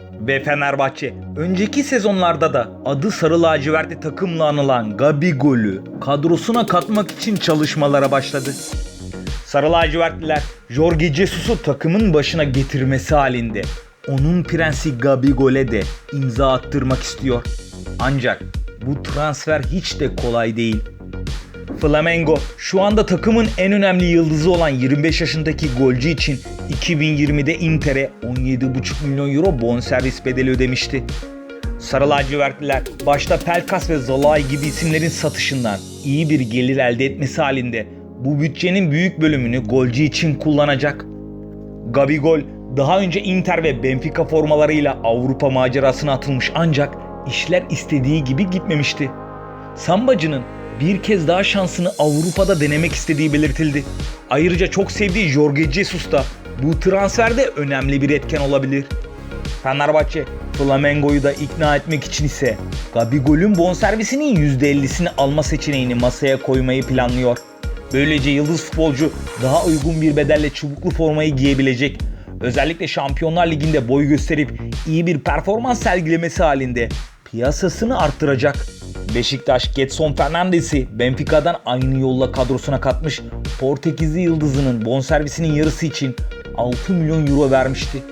Ve Fenerbahçe önceki sezonlarda da adı sarı lacivertli takımla anılan Gabigol'ü kadrosuna katmak için çalışmalara başladı. Sarı lacivertliler Jorge Jesus'u takımın başına getirmesi halinde onun prensi Gabigol'e de imza attırmak istiyor. Ancak bu transfer hiç de kolay değil. Flamengo şu anda takımın en önemli yıldızı olan 25 yaşındaki golcü için 2020'de Inter'e 17,5 milyon euro bonservis bedeli ödemişti. Sarı lacivertliler başta Pelkas ve Zalai gibi isimlerin satışından iyi bir gelir elde etmesi halinde bu bütçenin büyük bölümünü golcü için kullanacak. Gabigol daha önce Inter ve Benfica formalarıyla Avrupa macerasına atılmış ancak işler istediği gibi gitmemişti. Sambacı'nın bir kez daha şansını Avrupa'da denemek istediği belirtildi. Ayrıca çok sevdiği Jorge Jesus da bu transferde önemli bir etken olabilir. Fenerbahçe Flamengo'yu da ikna etmek için ise Gabigol'ün bonservisinin %50'sini alma seçeneğini masaya koymayı planlıyor. Böylece yıldız futbolcu daha uygun bir bedelle çubuklu formayı giyebilecek. Özellikle Şampiyonlar Ligi'nde boy gösterip iyi bir performans sergilemesi halinde piyasasını arttıracak. Beşiktaş Getson Fernandes'i Benfica'dan aynı yolla kadrosuna katmış Portekizli yıldızının bonservisinin yarısı için 6 milyon euro vermişti.